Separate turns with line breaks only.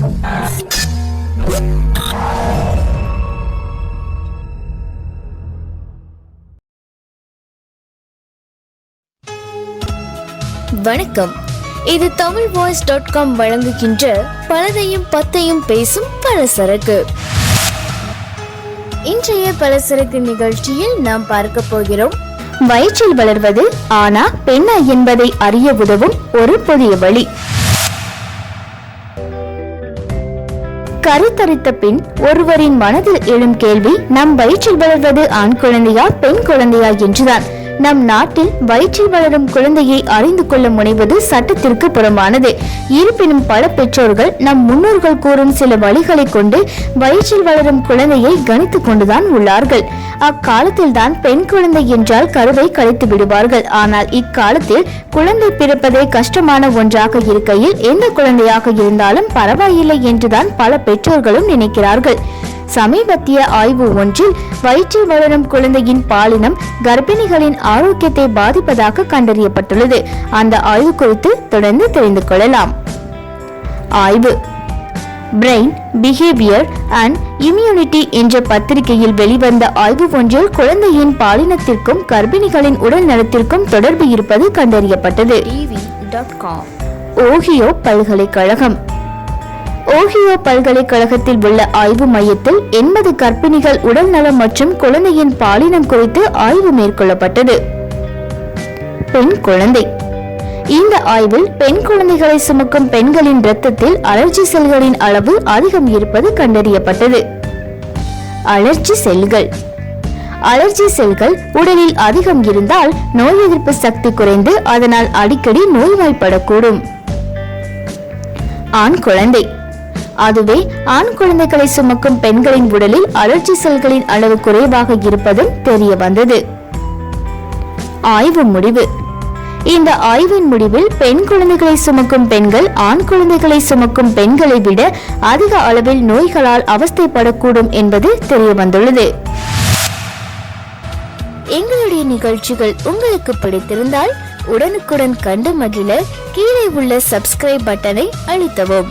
வணக்கம். இது Tamil voice dot com வழங்குகின்ற பலதையும் பத்தையும் பேசும் பலசரக்கு. இன்றைய பலசரக்கு நிகழ்ச்சியில் நாம் பார்க்க போகிறோம். வயிற்றில் வளர்வது ஆனா பெண்ணா என்பதை அறிய உதவும் ஒரு புதிய வழி. கருத்தரித்த பின் ஒருவரின் மனதில் எழும் கேள்வி நம் வயிற்றில் வளர்வது ஆண் குழந்தையா பெண் குழந்தையா என்றுதான். நம் நாட்டில் வயிற்றில் வளரும் குழந்தையை அறிந்து கொள்ள முனைவது சட்டத்திற்கு புறமானது இருப்பினும் பல பெற்றோர்கள் நம் முன்னோர்கள் கூறும் சில வழிகளை கொண்டு வயிற்றில் வளரும் குழந்தையை கணித்து கொண்டுதான் உள்ளார்கள். அக்காலத்தில் தான் பெண் குழந்தை என்றால் கருவை கழித்து விடுவார்கள். ஆனால் இக்காலத்தில் குழந்தை பிறப்பதே கஷ்டமான ஒன்றாக இருக்கையில் எந்த குழந்தையாக இருந்தாலும் பரவாயில்லை என்றுதான் பல பெற்றோர்களும் நினைக்கிறார்கள். சமீபத்திய ஆய்வு ஒன்றில் வயிற்றில் வளரும் குழந்தையின் பாலினம் கர்ப்பிணிகளின் ஆரோக்கியத்தை பாதிப்பதாக கண்டறியப்பட்டுள்ளது. அந்த ஆய்வு குறித்து தொடர்ந்து தெரிந்து கொள்ளலாம். ஆய்வு. பிரெயின் பிஹேவியர் அண்ட் இம்யூனிட்டி என்ற பத்திரிகையில் வெளிவந்த ஆய்வு ஒன்றில் குழந்தையின் பாலினத்திற்கும் கர்ப்பிணிகளின் உடல் நலத்திற்கும் தொடர்பு இருப்பது கண்டறியப்பட்டது. ஓஹியோ பல்கலைக்கழகம். ஓஹியோ பல்கலைக்கழகத்தில் உள்ள ஆய்வு மையத்தில் எண்பது கர்ப்பிணிகள் உடல் நலம் மற்றும் குழந்தையின் பாலினம் குறித்து ஆய்வு மேற்கொள்ளப்பட்டது. பெண் குழந்தை. இந்த ஆய்வில் பெண் குழந்தைகளை சுமக்கும் பெண்களின் இரத்தத்தில் அலர்ஜி செல்களின் அளவு அதிகம் இருப்பது கண்டறியப்பட்டது. அலர்ஜி செல்கள். அலர்ஜி செல்கள் உடலில் அதிகம் இருந்தால் நோய் எதிர்ப்பு சக்தி குறைந்து அதனால் அடிக்கடி நோய்வாய்ப்படக்கூடும். ஆண் குழந்தை. அதுவே ஆண் குழந்தைகளை சுமக்கும் பெண்களின் உடலில் அலர்ஜி செல்களின் அளவு குறைவாக இருப்பதும் தெரிய வந்தது. ஆய்வு முடிவு. இந்த ஆய்வின் முடிவில் பெண் குழந்தைகளை சுமக்கும் பெண்கள் ஆண் குழந்தைகளை சுமக்கும் பெண்களை விட அதிக அளவில் நோய்களால் அவஸ்தைப்படக்கூடும் என்பது தெரிய வந்துள்ளது. எங்களுடைய நிகழ்ச்சிகள் உங்களுக்கு பிடித்திருந்தால் உடனுக்குடன் கண்டு மகிழ கீழே உள்ள சப்ஸ்கிரைப் பட்டனை அழுத்தவும்.